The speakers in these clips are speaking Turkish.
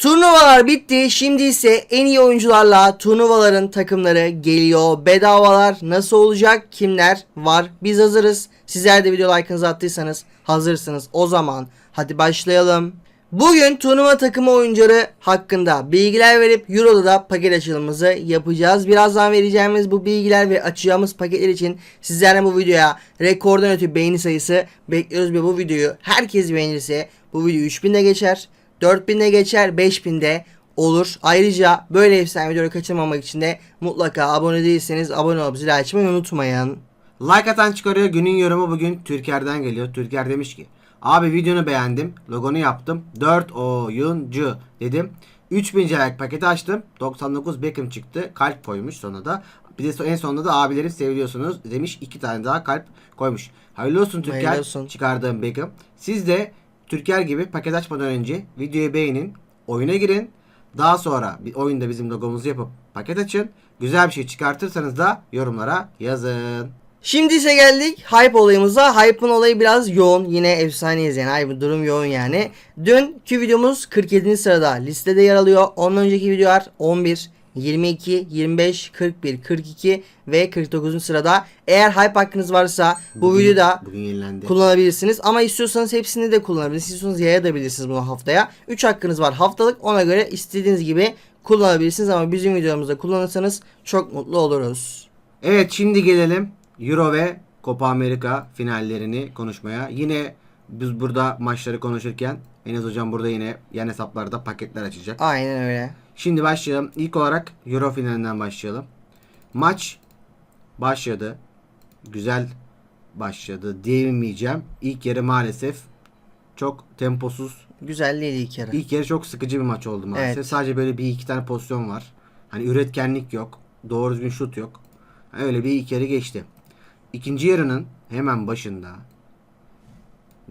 Turnuvalar bitti. Şimdi ise en iyi oyuncularla turnuvaların takımları geliyor. Bedavalar nasıl olacak? Kimler var? Biz hazırız. Sizler de video like'ınızı attıysanız hazırsınız. O zaman hadi başlayalım. Bugün turnuva takımı oyuncuları hakkında bilgiler verip Euro'da da paket açılımımızı yapacağız. Birazdan vereceğimiz bu bilgiler ve açacağımız paketler için sizlerden bu videoya rekordan ötü beğeni sayısı bekliyoruz ve bu videoyu herkes beğenirse bu video 3000'de geçer. 4000'de geçer 5000'de olur. Ayrıca böyle efsane videoları kaçırmamak için de mutlaka abone değilseniz abone olup zil açmayı unutmayın. Like atan çıkarıyor. Günün yorumu bugün Türker'den geliyor. Türker demiş ki Abi videonu beğendim. Logonu yaptım. 4 oyuncu dedim. 3000 like paketi açtım. 99 Beckham çıktı. Kalp koymuş sonra da. Bir de en sonunda da abilerim seviliyorsunuz demiş. iki tane daha kalp koymuş. Hayırlı olsun Türker. Hayırlı olsun. Çıkardığım Beckham. Siz de Türker gibi paket açmadan önce videoyu beğenin. Oyuna girin. Daha sonra bir oyunda bizim logomuzu yapıp paket açın. Güzel bir şey çıkartırsanız da yorumlara yazın. Şimdi ise geldik hype olayımıza. Hype'ın olayı biraz yoğun. Yine efsaneyiz yani. Hype durum yoğun yani. Dünkü videomuz 47. sırada listede yer alıyor. Ondan önceki videolar 11, 22, 25, 41, 42 ve 49. sırada. Eğer hype hakkınız varsa bu Bugün- videoda bugün yenilendi. kullanabilirsiniz. Ama istiyorsanız hepsini de kullanabilirsiniz. İstiyorsanız yayabilirsiniz bunu haftaya. 3 hakkınız var haftalık. Ona göre istediğiniz gibi kullanabilirsiniz. Ama bizim videomuzda kullanırsanız çok mutlu oluruz. Evet şimdi gelelim Euro ve Copa Amerika finallerini konuşmaya. Yine biz burada maçları konuşurken Enes hocam burada yine yan hesaplarda paketler açacak. Aynen öyle. Şimdi başlayalım. İlk olarak Euro finalinden başlayalım. Maç başladı. Güzel başladı diyemeyeceğim. İlk yarı maalesef çok temposuz. Güzel değil ilk yarı. İlk yarı çok sıkıcı bir maç oldu maalesef. Evet. Sadece böyle bir iki tane pozisyon var. Hani üretkenlik yok. Doğru düzgün şut yok. Öyle bir ilk yarı geçti. İkinci yarının hemen başında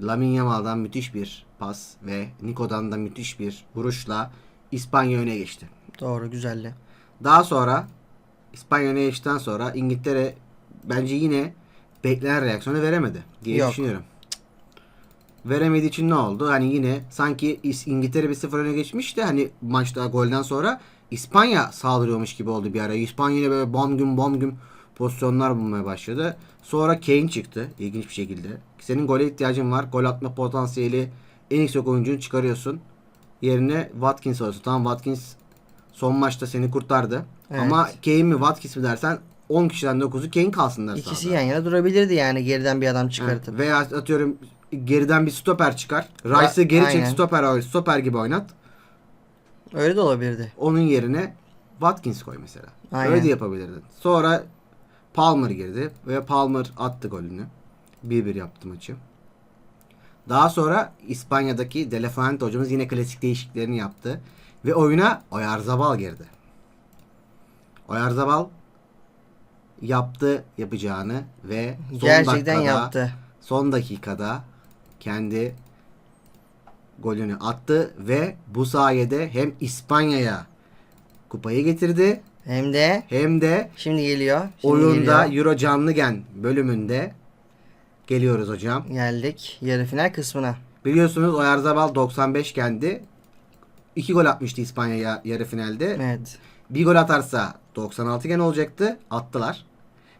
Lamine Yamal'dan müthiş bir pas ve Nico'dan da müthiş bir vuruşla İspanya öne geçti. Doğru güzeldi. Daha sonra İspanya öne geçtikten sonra İngiltere bence yine beklenen reaksiyonu veremedi diye Yok. düşünüyorum. Veremediği için ne oldu? Hani yine sanki İngiltere bir sıfır öne geçmiş de hani maçta golden sonra İspanya saldırıyormuş gibi oldu bir ara. İspanya yine böyle bam güm bam güm pozisyonlar bulmaya başladı. Sonra Kane çıktı ilginç bir şekilde. Senin gole ihtiyacın var. Gol atma potansiyeli en yüksek oyuncunu çıkarıyorsun. Yerine Watkins olsun. Tamam Watkins son maçta seni kurtardı. Evet. Ama Kane mi Watkins mi dersen 10 kişiden 9'u Kane kalsınlar İkisi sahada. yan yana durabilirdi yani geriden bir adam çıkartıp. Veya atıyorum geriden bir stoper çıkar. Rice'ı geri çek aynen. stoper oyn- stoper gibi oynat. Öyle de olabilirdi. Onun yerine Watkins koy mesela. Aynen. Öyle de yapabilirdin. Sonra Palmer girdi ve Palmer attı golünü. 1-1 yaptı maçı. Daha sonra İspanya'daki De La Fuente hocamız yine klasik değişikliklerini yaptı. Ve oyuna Oyarzabal girdi. Oyarzabal yaptı yapacağını ve son Gerçekten dakikada, yaptı. son dakikada kendi golünü attı ve bu sayede hem İspanya'ya kupayı getirdi Hem de hem de şimdi geliyor. Şimdi oyunda geliyor. Euro Canlı Gen bölümünde geliyoruz hocam. geldik yarı final kısmına. Biliyorsunuz Oyarzabal 95 kendi 2 gol atmıştı İspanya'ya yarı finalde. Evet. Bir gol atarsa 96 gen olacaktı. Attılar.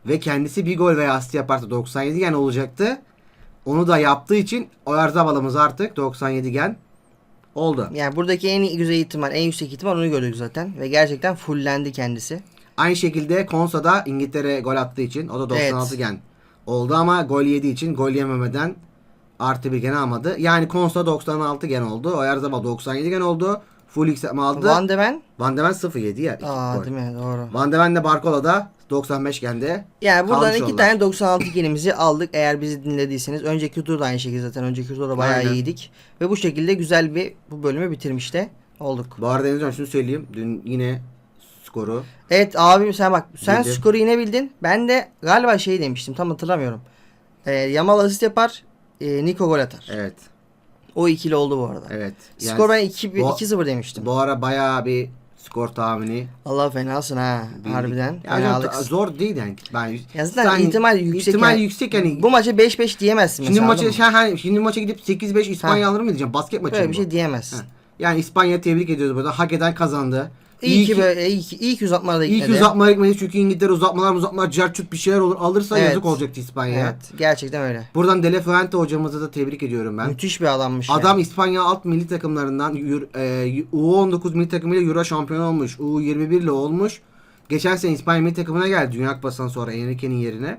Ve kendisi bir gol veya asist yaparsa 97 gen olacaktı. Onu da yaptığı için Oyarzabal'ımız artık 97 gen oldu. Yani buradaki en güzel ihtimal, en yüksek ihtimal onu gördük zaten. Ve gerçekten fullendi kendisi. Aynı şekilde Konsa'da İngiltere gol attığı için o da 96 Evet. gen oldu ama gol yediği için gol yememeden artı bir gen almadı. Yani Konsa 96 gen oldu. Oyarzabal 97 gen oldu. Full yükseltme aldı. Van, Van de Ven. de Ven 0-7 ya. Aa gol. değil mi? Doğru. Van de Ven de Barcola'da 95 gende. Yani buradan iki oldular. tane 96 genimizi aldık eğer bizi dinlediyseniz. Önceki turda aynı şekilde zaten. Önceki turda da bayağı Aynen. iyiydik. Ve bu şekilde güzel bir bu bölümü bitirmiş de olduk. Bu arada Deniz Hocam şunu söyleyeyim. Dün yine skoru Evet abim sen bak sen Bildim. skoru yine bildin. Ben de galiba şey demiştim tam hatırlamıyorum. Ee, Yamal asist yapar. E, Nico gol atar. evet O ikili oldu bu arada. evet. Yani Skor ben 2 bu- 2-0 demiştim. Bu ara bayağı bir skor tahmini. Allah fenasın ha bildik. harbiden. Ya hocam, Fenalık. zor değil yani. Ben Ya zaten Sen- ihtimal yüksek. ihtimal yani. yüksek yani. Bu maça 5-5 diyemezsin Şimdi mesela. maça anladın mı? ha, ha, şimdi maça gidip 8-5 İspanya alır mı diyeceğim. Basket maçı Böyle bir bu? şey diyemezsin. Ha. Yani İspanya tebrik ediyoruz burada. Hak eden kazandı. İyi, ki böyle iyi ki, iyi ki uzatmalarda İyi gitmedi. ki uzatmalara gitmedi çünkü İngiltere uzatmalar uzatmalar carçut bir şeyler olur. Alırsa Evet. yazık olacaktı İspanya'ya. Evet gerçekten öyle. Buradan De La Fuente hocamızı da tebrik ediyorum ben. Müthiş bir adammış. yani. Adam İspanya alt milli takımlarından Euro- e, U19 milli takımıyla Euro şampiyonu olmuş. U21 ile olmuş. Geçen sene İspanya milli takımına geldi Dünya Kupası'ndan sonra Enrique'nin yerine.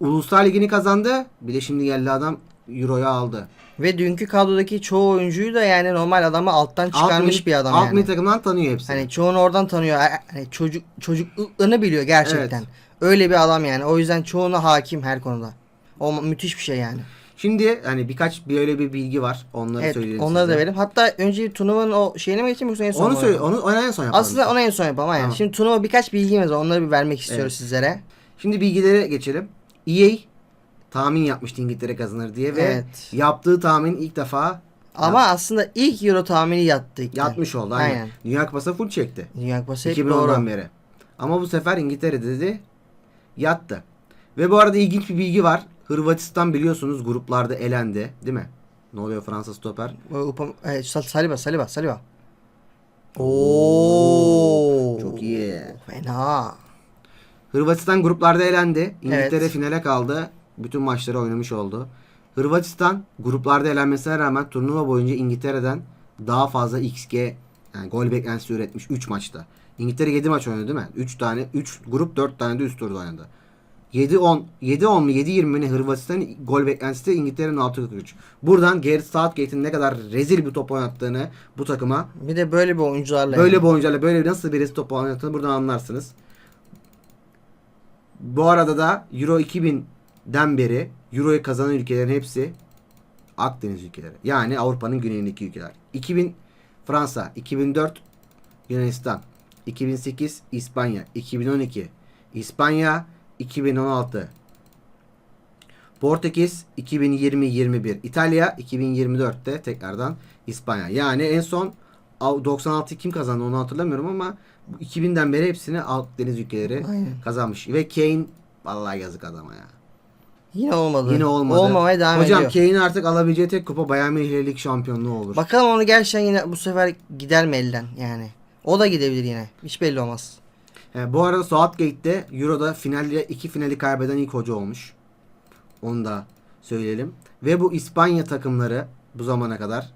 Uluslar Ligi'ni kazandı. Bir de şimdi geldi adam Euro'yu aldı. Ve dünkü kadrodaki çoğu oyuncuyu da yani normal adamı alttan Alt çıkarmış milli- bir adam alt yani. milli takımdan tanıyor hepsini. Hani çoğunu oradan tanıyor. Hani çocuk çocukluklarını biliyor gerçekten. Öyle bir adam yani. O yüzden çoğuna hakim her konuda. O müthiş bir şey yani. Şimdi hani birkaç böyle bir bilgi var. Onları Evet, söyleyelim onları da size. verelim. Hatta önce turnuvanın o şeyine mi geçeyim yoksa en son Onu söyle, onu, onu en son yapalım. Aslında onu en son yapalım. Aynen. Tamam. Şimdi turnuva birkaç bilgimiz var. Onları bir vermek istiyoruz Evet. sizlere. Şimdi bilgilere geçelim. EA tahmin yapmıştı İngiltere kazanır diye ve Evet. yaptığı tahmin ilk defa Ama aslında ilk Euro tahmini yattı. yatmış oldu. Aynen. Aynen. Dünya Kupası full çekti. Dünya Kupası hep 2010'dan doğru. beri. Ama bu sefer İngiltere dedi yattı. Ve bu arada ilginç bir bilgi var. Hırvatistan biliyorsunuz gruplarda elendi. Değil mi? Ne oluyor Fransa stoper? Upam- e, Sal- Saliba, Saliba, Saliba. Oo. Çok iyi. Fena. Hırvatistan gruplarda elendi. İngiltere Evet. finale kaldı. Bütün maçları oynamış oldu. Hırvatistan gruplarda elenmesine rağmen turnuva boyunca İngiltere'den daha fazla XG yani gol beklentisi üretmiş 3 maçta. İngiltere 7 maç oynadı değil mi? 3 tane 3 grup 4 tane de üst turda oynadı. 7-10 7-10 mu 7-20 mi ne Hırvatistan'ın gol beklentisi de İngiltere'nin 6-43. Buradan Gareth Southgate'in ne kadar rezil bir top oynattığını bu takıma Bir de böyle bir oyuncularla. Böyle yani. bir oyuncuyla böyle bir nasıl bir rezil top oynattığını buradan anlarsınız. Bu arada da Euro 2000'den beri Euro'yu kazanan ülkelerin hepsi Akdeniz ülkeleri. Yani Avrupa'nın güneyindeki ülkeler. 2000 Fransa, 2004 Yunanistan, 2008 İspanya, 2012 İspanya, 2016 Portekiz 2020-21 İtalya 2024'te tekrardan İspanya. Yani en son Av- 96 kim kazandı onu hatırlamıyorum ama bu 2000'den beri hepsini Akdeniz ülkeleri Aynen. kazanmış. Ve Kane vallahi yazık adama ya. Yine olmadı. Yine olmadı. Olmamaya devam Hocam ediyor. Kane'in artık alabileceği tek kupa Bayern Münih Lig şampiyonluğu olur. Bakalım onu gerçekten yine bu sefer gider mi elden yani. O da gidebilir yine. Hiç belli olmaz. He, bu arada Southgate'de Euro'da finalde iki finali kaybeden ilk hoca olmuş. Onu da söyleyelim. Ve bu İspanya takımları bu zamana kadar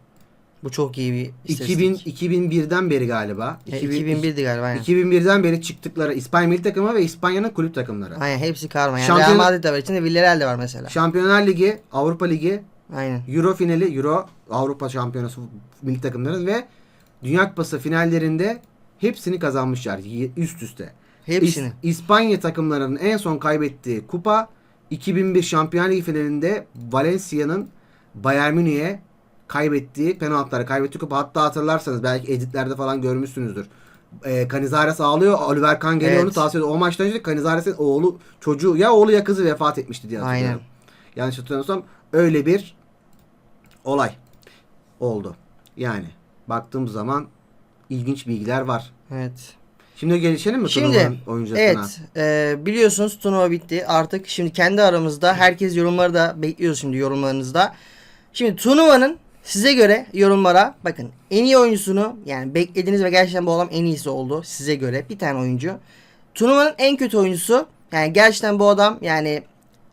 Bu çok iyi bir 2000 istatistik. 2001'den beri galiba. E, 2000 2001'di galiba aynen. 2001'den beri çıktıkları İspanya milli takımı ve İspanya'nın kulüp takımları. Aynen hepsi karma. Yani Şampiyon- Real Madrid de var içinde Villarreal de var mesela. Şampiyonlar Ligi, Avrupa Ligi, Aynen. Euro finali, Euro Avrupa Şampiyonası milli takımların ve Dünya Kupası finallerinde hepsini kazanmışlar üst üste. Hepsini. İs- İspanya takımlarının en son kaybettiği kupa 2001 Şampiyonlar Ligi finalinde Valencia'nın Bayern Münih'e kaybettiği penaltıları kaybettiği kupa. Hatta hatırlarsanız belki editlerde falan görmüşsünüzdür. Ee, Canizares ağlıyor. Oliver Kahn geliyor Evet. onu tavsiye ediyor. O maçtan önce Canizares'in oğlu çocuğu ya oğlu ya kızı vefat etmişti diye hatırlıyorum. Aynen. Yanlış hatırlamıyorsam öyle bir olay oldu. Yani baktığımız zaman ilginç bilgiler var. Evet. Şimdi gelişelim mi Şimdi turnuvanın oyuncusuna? evet e, biliyorsunuz turnuva bitti artık şimdi kendi aramızda herkes yorumları da bekliyoruz şimdi yorumlarınızda. Şimdi turnuvanın size göre yorumlara bakın en iyi oyuncusunu yani beklediğiniz ve gerçekten bu adam en iyisi oldu size göre bir tane oyuncu. Turnuvanın en kötü oyuncusu yani gerçekten bu adam yani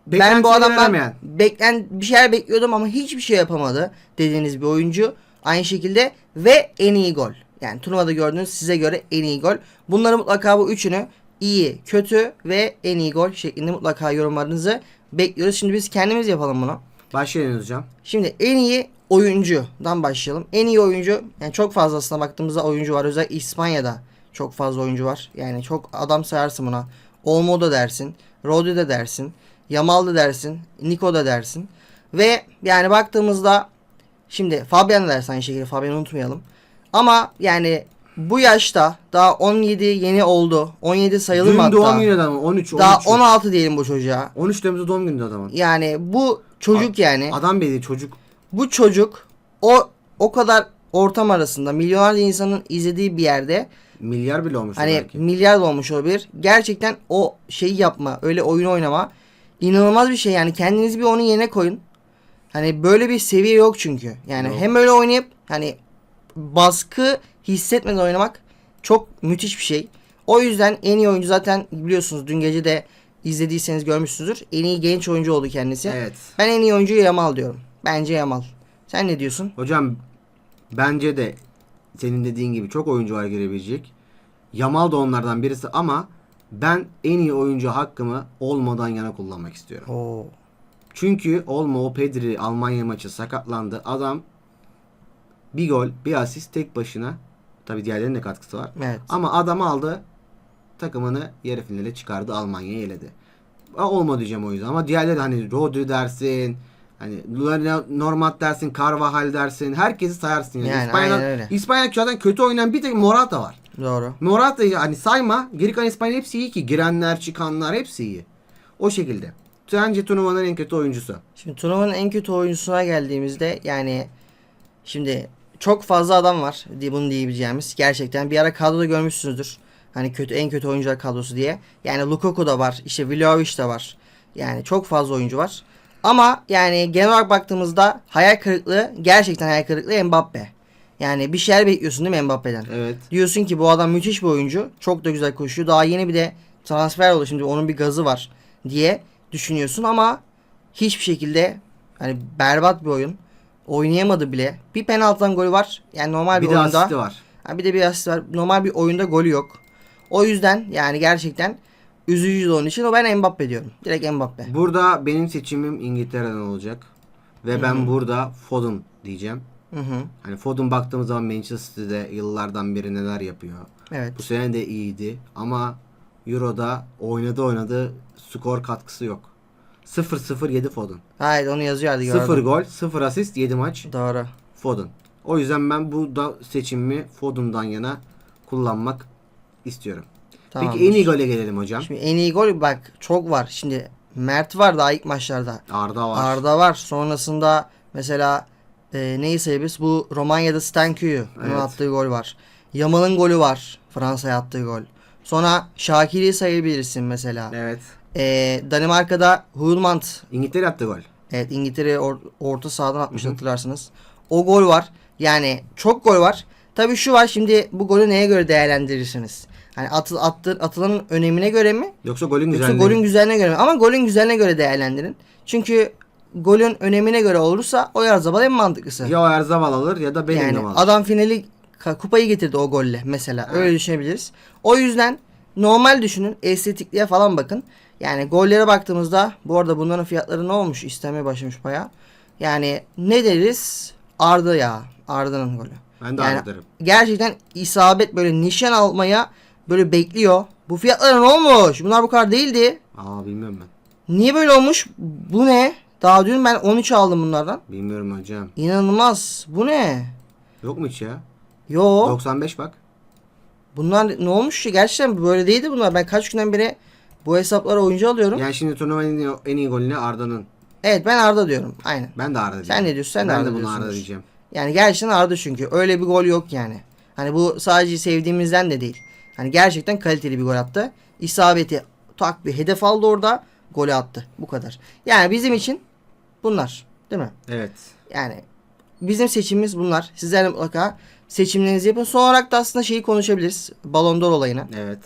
ben bu adamdan veremeyen. beklen bir şeyler bekliyordum ama hiçbir şey yapamadı dediğiniz bir oyuncu. Aynı şekilde ve en iyi gol. Yani turnuvada gördüğünüz size göre en iyi gol. Bunları mutlaka bu üçünü iyi, kötü ve en iyi gol şeklinde mutlaka yorumlarınızı bekliyoruz. Şimdi biz kendimiz yapalım bunu. Başlayın hocam. Şimdi en iyi oyuncudan başlayalım. En iyi oyuncu yani çok fazla aslında baktığımızda oyuncu var. Özellikle İspanya'da çok fazla oyuncu var. Yani çok adam sayarsın buna. Olmo da dersin. Rodri de dersin. Yamal da dersin. Nico da dersin. Ve yani baktığımızda şimdi Fabian da dersin aynı şekilde. Fabian'ı unutmayalım. Ama yani bu yaşta daha 17 yeni oldu. 17 sayılır Dün mı hatta? doğum günü adamı 13 13. Daha 16 diyelim bu çocuğa. 13 Temmuz'da doğum günü adamın. Yani bu çocuk yani. Adam belli çocuk. Bu çocuk o o kadar ortam arasında milyonlarca insanın izlediği bir yerde Milyar bile olmuş hani belki. milyar da olmuş olabilir. Gerçekten o şeyi yapma, öyle oyun oynama inanılmaz bir şey yani kendinizi bir onun yerine koyun. Hani böyle bir seviye yok çünkü. Yani Yok. hem öyle oynayıp hani baskı hissetmeden oynamak çok müthiş bir şey. O yüzden en iyi oyuncu zaten biliyorsunuz dün gece de izlediyseniz görmüşsünüzdür. En iyi genç oyuncu oldu kendisi. Evet. Ben en iyi oyuncu Yamal diyorum. Bence Yamal. Sen ne diyorsun? Hocam bence de senin dediğin gibi çok oyuncu var girebilecek. Yamal da onlardan birisi ama ben en iyi oyuncu hakkımı olmadan yana kullanmak istiyorum. Oo. Çünkü Olmo o Pedri Almanya maçı sakatlandı. Adam bir gol, bir asist tek başına. Tabi diğerlerinin de katkısı var. Evet. Ama adam aldı takımını yarı finale çıkardı. Almanya'yı eledi. Olma diyeceğim o yüzden. Ama diğerleri hani Rodri dersin, hani Normat dersin, Carvajal dersin. Herkesi sayarsın yani. Yani İspanya'dan. İspanya zaten kötü oynayan bir tek Morata var. Doğru. Morata'yı hani sayma. Geri kalan İspanya hepsi iyi ki. Girenler, çıkanlar hepsi iyi. O şekilde. Sence turnuvanın en kötü oyuncusu? Şimdi turnuvanın en kötü oyuncusuna geldiğimizde yani şimdi çok fazla adam var diye bunu diyebileceğimiz. Gerçekten bir ara kadroda görmüşsünüzdür. Hani kötü en kötü oyuncular kadrosu diye. Yani Lukaku da var. işte Vlahovic de var. Yani çok fazla oyuncu var. Ama yani genel olarak baktığımızda hayal kırıklığı gerçekten hayal kırıklığı Mbappe. Yani bir şeyler bekliyorsun değil mi Mbappe'den? Evet. Diyorsun ki bu adam müthiş bir oyuncu. Çok da güzel koşuyor. Daha yeni bir de transfer oldu. Şimdi onun bir gazı var diye düşünüyorsun ama hiçbir şekilde hani berbat bir oyun. Oynayamadı bile. Bir penaltıdan golü var. Yani normal bir, Bir de oyunda. asisti var. Ha, bir de bir asist var. Normal bir oyunda golü yok. O yüzden yani gerçekten üzücü de onun için. O ben Mbappe diyorum. Direkt Mbappe. Burada benim seçimim İngiltere'den olacak. Ve ben burada Foden diyeceğim. Hı hı. Hani Foden baktığımız zaman Manchester'de yıllardan beri neler yapıyor. Evet. Bu sene de iyiydi ama Euro'da oynadı oynadı skor katkısı yok. 0-0 7 Foden. Hayır onu yazıyordu gördüm. 0 gol, 0 asist, 7 maç Doğru. Foden. O yüzden ben bu da seçimimi Foden'dan yana kullanmak istiyorum. Tamamdır. Peki en iyi gole gelelim hocam. Şimdi en iyi gol bak çok var. Şimdi Mert var daha ilk maçlarda. Arda var. Arda var. Sonrasında mesela e, neyi sayabiliriz? Bu Romanya'da Stankyu'yu onun Evet. attığı gol var. Yamal'ın golü var. Fransa'ya attığı gol. Sonra Şakir'i sayabilirsin mesela. Evet. E, Danimarka'da Hulmand. İngiltere attı gol. Evet İngiltere or- orta sahadan atmış hatırlarsınız. O gol var. Yani çok gol var. Tabii şu var şimdi bu golü neye göre değerlendirirsiniz? Hani atı, attı, atılanın önemine göre mi? Yoksa golün Yoksa güzelliği. golün güzelliğine göre mi? Ama golün güzelliğine göre değerlendirin. Çünkü golün önemine göre olursa o Yarzabal en mantıklısı. Ya o Erzabal alır ya da Bellingham yani alır. adam finali kupayı getirdi o golle mesela. Öyle düşünebiliriz. O yüzden normal düşünün. Estetikliğe falan bakın. Yani gollere baktığımızda bu arada bunların fiyatları ne olmuş? İstemeye başlamış baya. Yani ne deriz? Arda ya. Arda'nın golü. Ben de yani Arda derim. gerçekten isabet böyle nişan almaya böyle bekliyor. Bu fiyatlara ne olmuş? Bunlar bu kadar değildi. Aa bilmiyorum ben. Niye böyle olmuş? Bu ne? Daha dün ben 13 aldım bunlardan. Bilmiyorum hocam. İnanılmaz. Bu ne? Yok mu hiç ya? Yo. 95 bak. Bunlar ne olmuş ki? Gerçekten böyle değildi bunlar. Ben kaç günden beri bu hesaplara oyuncu alıyorum. Yani şimdi turnuvanın en iyi, golünü Arda'nın. Evet ben Arda diyorum. Aynen. Ben de Arda diyeceğim. Sen ne diyorsun? Sen de ben Arda de bunu. Arda diyeceğim. Yani gerçekten Arda çünkü. Öyle bir gol yok yani. Hani bu sadece sevdiğimizden de değil. Hani gerçekten kaliteli bir gol attı. İsabeti tak bir hedef aldı orada. Golü attı. Bu kadar. Yani bizim için bunlar. Değil mi? Evet. Yani bizim seçimimiz bunlar. Sizler de mutlaka seçimlerinizi yapın. Son olarak da aslında şeyi konuşabiliriz. Ballon d'Or olayını. Evet.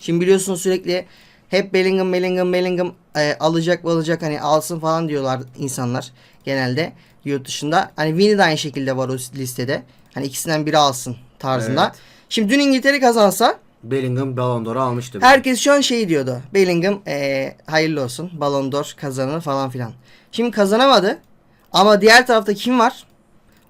Şimdi biliyorsunuz sürekli hep Bellingham, Bellingham, Bellingham e, alacak alacak hani alsın falan diyorlar insanlar genelde yurt dışında. Hani Vini de aynı şekilde var o listede. Hani ikisinden biri alsın tarzında. Evet. Şimdi dün İngiltere kazansa Bellingham Ballon d'Or'u almıştı. herkes şu an şey diyordu. Bellingham e, hayırlı olsun Ballon d'Or kazanır falan filan. Şimdi kazanamadı. Ama diğer tarafta kim var?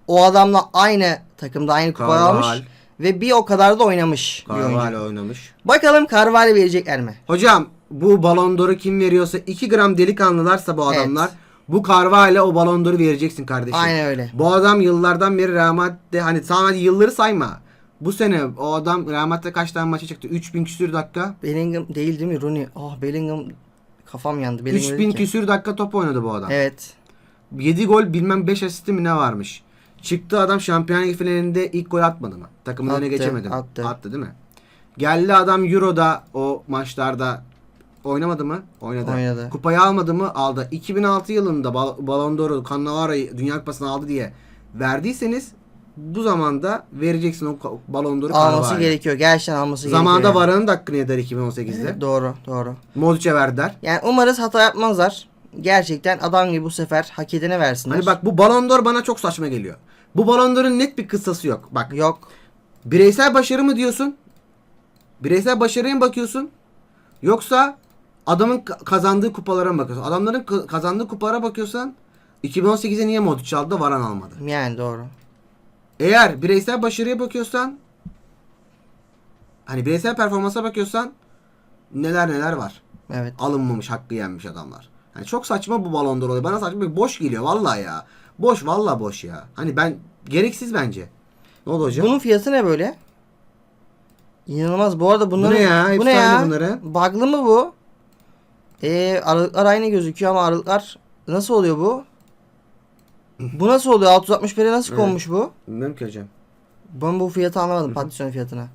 O adamla aynı takımda aynı kupayı Carvajal. almış. Ve bir o kadar da oynamış. bir oyuncu. Carvalho oynamış. Bakalım Carvalho verecekler mi? Hocam bu Ballon d'Or'u kim veriyorsa 2 gram delikanlılarsa bu adamlar bu Carvalho o Ballon d'Or'u vereceksin kardeşim. Aynen öyle. Bu adam yıllardan beri Real Madrid'de hani sadece yılları sayma. Bu sene o adam Real Madrid'de kaç tane maça çıktı? 3000 küsür dakika. Bellingham değil değil mi Rooney? Ah Bellingham kafam yandı. Bellingham 3000 dedik ya. küsür dakika top oynadı bu adam. Evet. 7 gol bilmem 5 asisti mi ne varmış. Çıktı adam Şampiyonlar Ligi finalinde ilk gol atmadı mı? Takımın Attı, geçemedi mi? attı. Attı değil mi? Geldi adam Euro'da o maçlarda oynamadı mı? Oynadı. Oynadı. Kupayı almadı mı? Aldı. 2006 yılında Bal- Ballon d'Or'u Cannavaro'yu Dünya Kupası'nı aldı diye verdiyseniz bu zamanda vereceksin o ka- balon d'Or'u Alması gerekiyor. Gerçekten alması Zamanında gerekiyor. Varane da hakkını eder 2018'de. Doğru doğru. Modric'e verdiler. Yani umarız hata yapmazlar. Gerçekten adam gibi bu sefer hak edene versinler. Hani bak bu balon d'Or bana çok saçma geliyor. Bu balon d'Or'un net bir kıssası yok. Bak Yok. bireysel başarı mı diyorsun? Bireysel başarıya mı bakıyorsun? Yoksa adamın ka- kazandığı kupalara mı bakıyorsun? Adamların ka- kazandığı kupalara bakıyorsan 2018'e niye Modric aldı da Varane almadı? Yani doğru. Eğer bireysel başarıya bakıyorsan hani bireysel performansa bakıyorsan neler neler var. Evet. Alınmamış, hakkı yenmiş adamlar. Yani çok saçma bu balon d'Or olayı. Bana saçma bir boş geliyor vallahi ya. Boş vallahi boş ya. Hani ben gereksiz bence. Ne oldu hocam? Bunun fiyatı ne böyle? İnanılmaz. Bu arada bunların... ne ya? Bu Hepsi ne ya? aynı bunların. Bug'lı mı bu? Ee, aralıklar aynı gözüküyor ama aralıklar nasıl oluyor bu? Bu nasıl oluyor? 661'e nasıl Evet. konmuş bu? Bilmiyorum ki hocam. Ben bu fiyatı anlamadım. Patisyon fiyatını.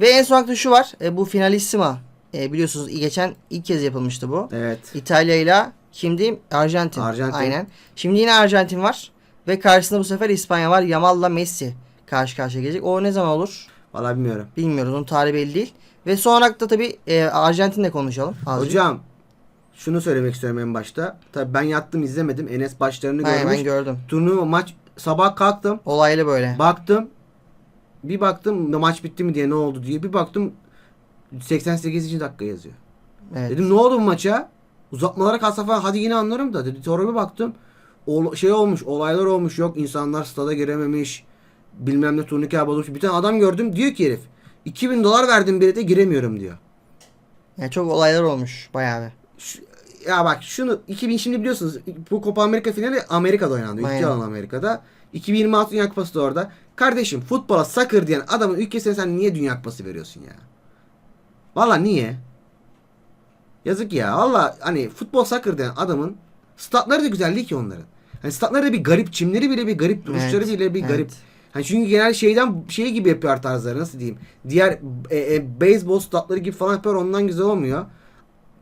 Ve en son akta şu var. E, bu Finalissima. E, biliyorsunuz geçen ilk kez yapılmıştı bu. Evet. İtalya ile kimdi? Arjantin. Arjantin. Aynen. Şimdi yine Arjantin var. Ve karşısında bu sefer İspanya var. Yamal'la Messi karşı karşıya gelecek. O ne zaman olur? Vallahi bilmiyorum. Bilmiyoruz. Onun tarihi belli değil. Ve son olarak da tabii e, Arjantin'le konuşalım. Azıcık. Hocam şunu söylemek istiyorum en başta. Tabii ben yattım izlemedim. Enes başlarını Aynen, görmüş. ben gördüm. Turnuva maç sabah kalktım. Olaylı böyle. Baktım. Bir baktım maç bitti mi diye ne oldu diye. Bir baktım 88. dakika yazıyor. Evet. Dedim ne oldu bu maça? Uzatmalara kalsa falan hadi yine anlarım da dedi. Sonra bir baktım. ol- şey olmuş olaylar olmuş yok insanlar stada girememiş. Bilmem ne turnike bozulmuş. Bir tane adam gördüm diyor ki herif. 2000 dolar verdim bilete giremiyorum diyor. Yani çok olaylar olmuş bayağı bir. Şu- ya bak şunu 2000 şimdi biliyorsunuz bu Copa Amerika finali Amerika'da oynandı. Ülke Aynen. alan Amerika'da. 2026 Dünya Kupası da orada. Kardeşim futbola soccer diyen adamın ülkesine sen niye Dünya Kupası veriyorsun ya? Valla niye? Yazık ya. Valla hani futbol soccer diyen adamın statları da güzel değil ki onların. Hani statları da bir garip, çimleri bile bir garip, duruşları Evet, bile bir evet. garip. Hani çünkü genel şeyden şey gibi yapıyor tarzları nasıl diyeyim. Diğer e, e, beyzbol statları gibi falan yapıyor ondan güzel olmuyor.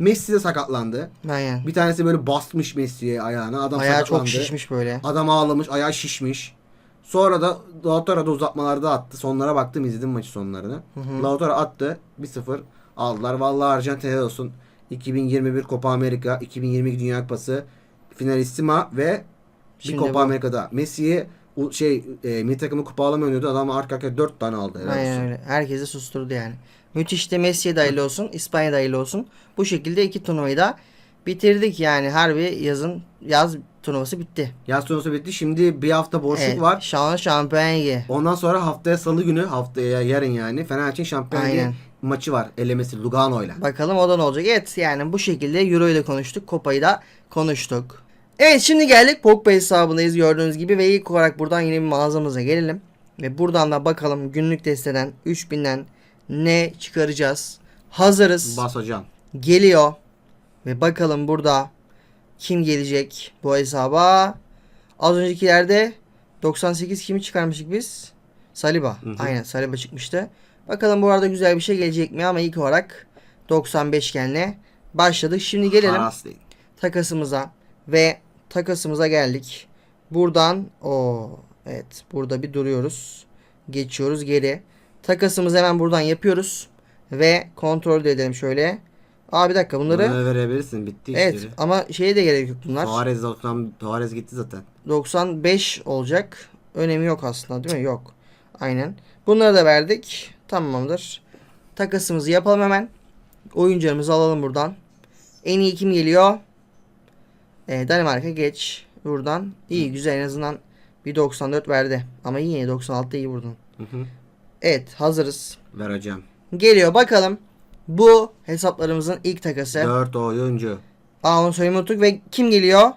Messi de sakatlandı. Aynen. Bir tanesi böyle basmış Messi'ye ayağına. Adam Ayağı sakatlandı. çok şişmiş böyle. Adam ağlamış, ayağı şişmiş. Sonra da Lautaro da uzatmalarda attı. Sonlara baktım izledim maçı sonlarını. hı. Lautaro attı. 1-0 aldılar. Vallahi Arjantin helal olsun. 2021 Copa Amerika, 2022 Dünya Kupası finalissima ve bir Şimdi Copa bu. Amerika'da. Messi'ye o şey e, milli takımı kupa alamıyordu. Adam arka arkaya 4 tane aldı. Helal Aynen olsun. öyle. Herkesi susturdu yani. Müthiş de Messi'ye hayırlı olsun. İspanya da hayırlı olsun. Bu şekilde iki turnuvayı da bitirdik yani. Harbi yazın yaz turnuvası bitti. Yaz sonrası bitti. Şimdi bir hafta boşluk Evet, var. Şan Şampiyon Ligi. Ondan sonra haftaya salı günü haftaya yarın yani Fenerbahçe Şampiyonlar Ligi Aynen. maçı var. Elemesi Lugano'yla. Bakalım o da ne olacak. Evet yani bu şekilde Euro ile konuştuk. Kopa'yı da konuştuk. Evet şimdi geldik Pogba hesabındayız gördüğünüz gibi ve ilk olarak buradan yine bir mağazamıza gelelim. Ve buradan da bakalım günlük desteden 3000'den ne çıkaracağız. Hazırız. Bas hocam. geliyor. Ve bakalım burada kim gelecek bu hesaba. Az öncekilerde 98 kimi çıkarmıştık biz? Saliba. hı. Aynen Saliba çıkmıştı. Bakalım bu arada güzel bir şey gelecek mi ama ilk olarak 95 genle başladık. Şimdi gelelim takasımıza ve takasımıza geldik. Buradan o evet burada bir duruyoruz. Geçiyoruz geri. Takasımızı hemen buradan yapıyoruz ve kontrol de edelim şöyle. Aa bir dakika bunları Bunları verebilirsin. Bitti evet işleri. ama şeye de gerek yok bunlar. Suarez zaten Suarez gitti zaten. 95 olacak. Önemi yok aslında değil mi? Yok. Aynen. Bunları da verdik. Tamamdır. Takasımızı yapalım hemen. Oyuncularımızı alalım buradan. En iyi kim geliyor? Ee, Danimarka geç. Buradan. İyi güzel en azından bir 94 verdi. Ama yine 96 da iyi vurdun. Hı hı. Evet hazırız. Ver hocam. Geliyor bakalım. Bu hesaplarımızın ilk takası. 4 oyuncu. Aa onu söylemeyi unuttuk ve kim geliyor?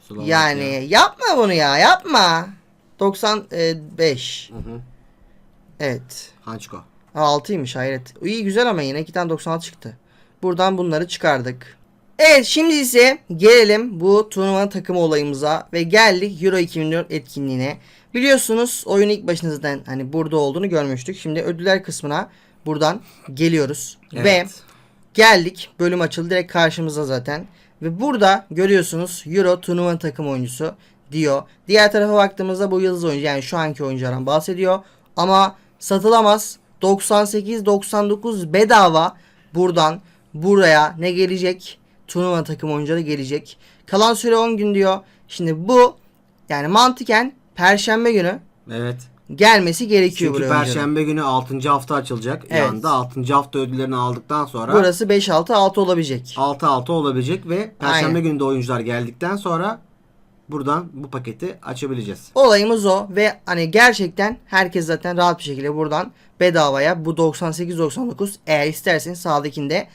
Slovakya. Yani yapma bunu ya yapma. 95. Hı hı. Evet. Hançko. Ha, 6'ymış hayret. İyi güzel ama yine 2 tane 96 çıktı. Buradan bunları çıkardık. Evet şimdi ise gelelim bu turnuva takımı olayımıza ve geldik Euro 2004 etkinliğine. Biliyorsunuz oyun ilk başında zaten hani burada olduğunu görmüştük. Şimdi ödüller kısmına buradan geliyoruz. Ve Evet. Geldik. Bölüm açıldı direkt karşımıza zaten. Ve burada görüyorsunuz Euro turnuva takım oyuncusu diyor. Diğer tarafa baktığımızda bu yıldız oyuncu yani şu anki oyunculardan bahsediyor. Ama satılamaz. 98-99 bedava buradan buraya ne gelecek? Turnuva takım oyuncuları gelecek. Kalan süre 10 gün diyor. Şimdi bu yani mantıken perşembe günü Evet. gelmesi gerekiyor Çünkü buraya oyuncuların. perşembe günü 6. hafta açılacak. Evet. Yani 6. hafta ödüllerini aldıktan sonra Burası 5-6-6 olabilecek. 6-6 olabilecek ve perşembe Aynen. günü de oyuncular geldikten sonra buradan bu paketi açabileceğiz. Olayımız o ve hani gerçekten herkes zaten rahat bir şekilde buradan bedavaya bu 98-99 eğer isterseniz sağdakinde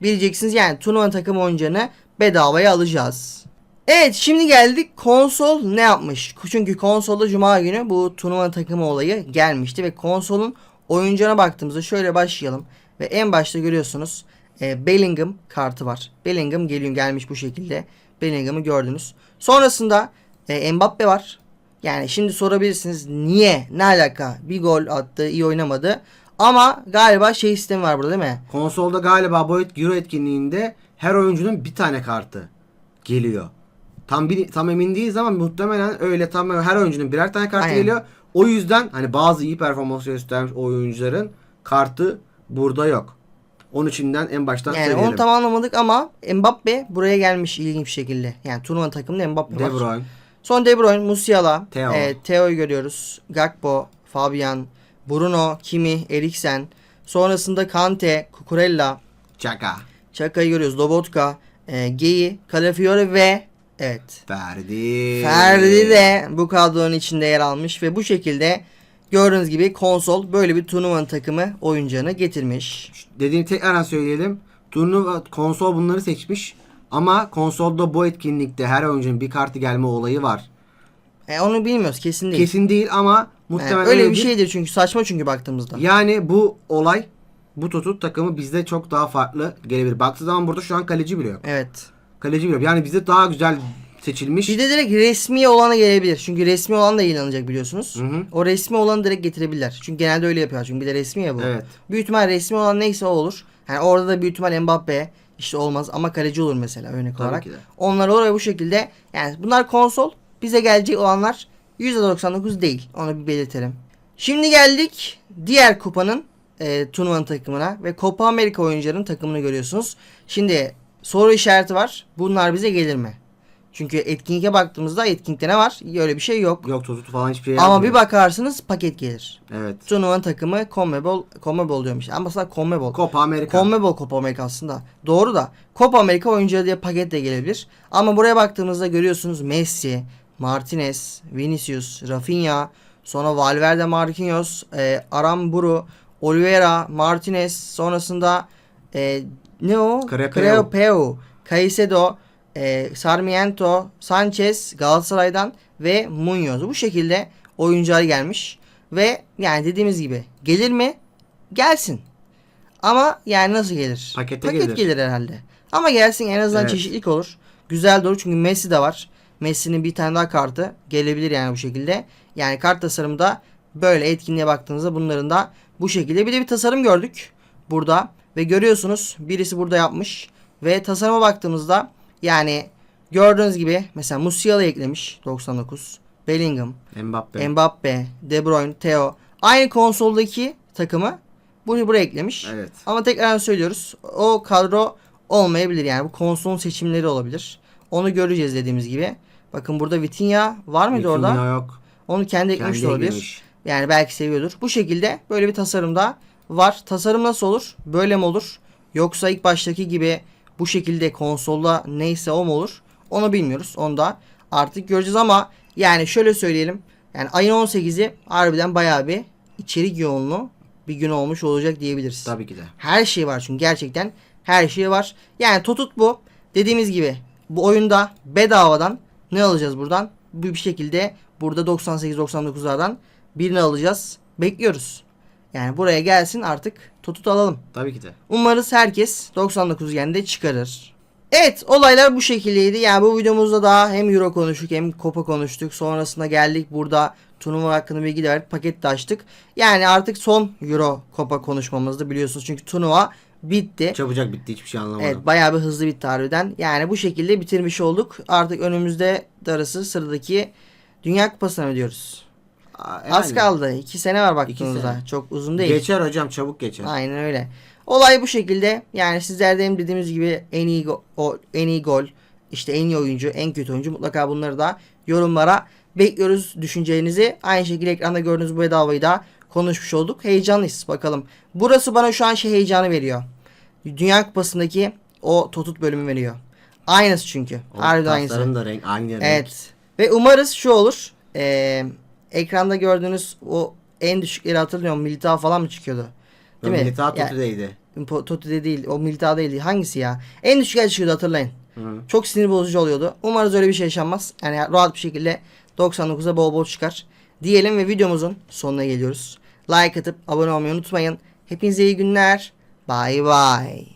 açabileceksiniz. Yani turnuva takım oyuncağını bedavaya alacağız. Evet şimdi geldik konsol ne yapmış? Çünkü konsolda cuma günü bu turnuva takımı olayı gelmişti ve konsolun oyuncağına baktığımızda şöyle başlayalım. Ve en başta görüyorsunuz e, Bellingham kartı var. Bellingham geliyor gelmiş bu şekilde. Bellingham'ı gördünüz. Sonrasında e, Mbappe var. Yani şimdi sorabilirsiniz niye? Ne alaka? Bir gol attı, iyi oynamadı. Ama galiba şey sistemi var burada değil mi? Konsolda galiba bu Euro etkinliğinde her oyuncunun bir tane kartı geliyor. Tam bir, tam emin değiliz ama muhtemelen öyle tam her oyuncunun birer tane kartı Aynen. geliyor. O yüzden hani bazı iyi performans göstermiş oyuncuların kartı burada yok. Onun içinden en baştan Yani söyleyelim. onu tam anlamadık ama Mbappe buraya gelmiş ilginç bir şekilde. Yani turnuva takımında Mbappe De var. Bruyne. Son De Bruyne, Musiala, Theo. e, Theo'yu görüyoruz. Gakpo, Fabian, Bruno, Kimi, Eriksen. Sonrasında Kante, Cucurella, Çaka. Çaka'yı görüyoruz. Lobotka, e, Geyi, Calafiore ve evet Ferdi. Ferdi de bu kadronun içinde yer almış ve bu şekilde gördüğünüz gibi konsol böyle bir turnuvanın takımı oyuncağını getirmiş. Dediğini tekrardan söyleyelim. Turnuva konsol bunları seçmiş. Ama konsolda bu etkinlikte her oyuncunun bir kartı gelme olayı var. E, onu bilmiyoruz kesin değil. Kesin değil ama Yani muhtemelen öyle bir öyledir. şeydir çünkü saçma çünkü baktığımızda. Yani bu olay bu tutut takımı bizde çok daha farklı gelebilir. Baktığı zaman burada şu an kaleci bile yok. Evet. Kaleci bile yok. Yani bizde daha güzel seçilmiş. Bir de direkt resmi olana gelebilir. Çünkü resmi olan da yayınlanacak biliyorsunuz. Hı hı. O resmi olanı direkt getirebilirler. Çünkü genelde öyle yapıyor. Çünkü bir de resmi ya bu. Evet. Büyük ihtimal resmi olan neyse o olur. Yani orada da büyük ihtimal Mbappe işte olmaz ama kaleci olur mesela örnek Tabii olarak. ki de. Onlar oraya bu şekilde yani bunlar konsol bize gelecek olanlar %99 değil. Onu bir belirtelim. Şimdi geldik diğer kupanın e, turnuvanın takımına ve Copa Amerika oyuncuların takımını görüyorsunuz. Şimdi soru işareti var. Bunlar bize gelir mi? Çünkü etkinliğe baktığımızda etkinlikte ne var? Öyle bir şey yok. Yok tutut falan hiçbir şey Ama yazmıyor. bir bakarsınız paket gelir. Evet. Turnuvanın takımı CONMEBOL, CONMEBOL diyormuş. Ama aslında CONMEBOL. Copa Amerika. CONMEBOL Copa Amerika aslında. Doğru da Copa Amerika oyuncuları diye paket de gelebilir. Ama buraya baktığımızda görüyorsunuz Messi, Martinez, Vinicius, Rafinha, sonra Valverde Marquinhos, e, Aramburu, Oliveira, Martinez, sonrasında e, ne o? Crepeu. Crepeu, Caicedo, e, Sarmiento, Sanchez Galatasaray'dan ve Munoz. Bu şekilde oyuncular gelmiş. Ve yani dediğimiz gibi gelir mi? Gelsin. Ama yani nasıl gelir? Pakete Paket gelir. gelir herhalde. Ama gelsin en azından Evet. çeşitlilik olur. Güzel doğru çünkü Messi de var. Messi'nin bir tane daha kartı gelebilir yani bu şekilde. Yani kart tasarımda böyle etkinliğe baktığınızda bunların da bu şekilde. Bir de bir tasarım gördük burada. Ve görüyorsunuz birisi burada yapmış. Ve tasarıma baktığımızda yani gördüğünüz gibi mesela Musiala eklemiş 99. Bellingham, Mbappe. Mbappe, De Bruyne, Theo. Aynı konsoldaki takımı bunu buraya eklemiş. Evet. Ama tekrar söylüyoruz. O kadro olmayabilir yani. Bu konsolun seçimleri olabilir. Onu göreceğiz dediğimiz gibi. Bakın burada Vitinha var mıydı Vitinha orada? yok. Onu kendi de olabilir. Yani belki seviyordur. Bu şekilde böyle bir tasarımda var. Tasarım nasıl olur? Böyle mi olur? Yoksa ilk baştaki gibi bu şekilde konsolda neyse o mu olur? Onu bilmiyoruz. Onu da artık göreceğiz ama yani şöyle söyleyelim. Yani ayın 18'i harbiden bayağı bir içerik yoğunluğu bir gün olmuş olacak diyebiliriz. Tabii ki de. Her şey var çünkü gerçekten her şey var. Yani tutut bu. Dediğimiz gibi bu oyunda bedavadan ne alacağız buradan? Bu bir şekilde burada 98-99'lardan birini alacağız. Bekliyoruz. Yani buraya gelsin artık tutut alalım. Tabii ki de. Umarız herkes 99 yende çıkarır. Evet olaylar bu şekildeydi. Yani bu videomuzda daha hem Euro konuştuk hem Copa konuştuk. Sonrasında geldik burada turnuva hakkında bilgi de verdik. Paket de açtık. Yani artık son Euro Copa konuşmamızdı biliyorsunuz. Çünkü turnuva bitti. Çabucak bitti hiçbir şey anlamadım. Evet bayağı bir hızlı bitti harbiden. Yani bu şekilde bitirmiş olduk. Artık önümüzde darısı sıradaki Dünya Kupası'na mı diyoruz? Aa, Az yani kaldı. 2 sene var İki baktığınızda. sene. Çok uzun değil. Geçer hocam çabuk geçer. Aynen öyle. Olay bu şekilde. Yani sizler de dediğimiz gibi en iyi go- o, en iyi gol, işte en iyi oyuncu, en kötü oyuncu mutlaka bunları da yorumlara bekliyoruz düşüncelerinizi. Aynı şekilde ekranda gördüğünüz bu bedavayı da konuşmuş olduk. Heyecanlıyız bakalım. Burası bana şu an şey heyecanı veriyor. Dünya Kupası'ndaki o Totut bölümü veriyor. Aynısı çünkü. O Harbiden aynısı. da renk aynı renk. Evet. Ve umarız şu olur. Ee, ekranda gördüğünüz o en düşükleri hatırlıyorum. Milita falan mı çıkıyordu? Değil mi? Milita Ya- Toti'deydi. Toti'de değil. O Milita değil. Hangisi ya? En düşük el çıkıyordu hatırlayın. Hı. Çok sinir bozucu oluyordu. Umarız öyle bir şey yaşanmaz. Yani rahat bir şekilde 99'a bol bol çıkar. Diyelim ve videomuzun sonuna geliyoruz. Like atıp abone olmayı unutmayın. Hepinize iyi günler. Bye bye.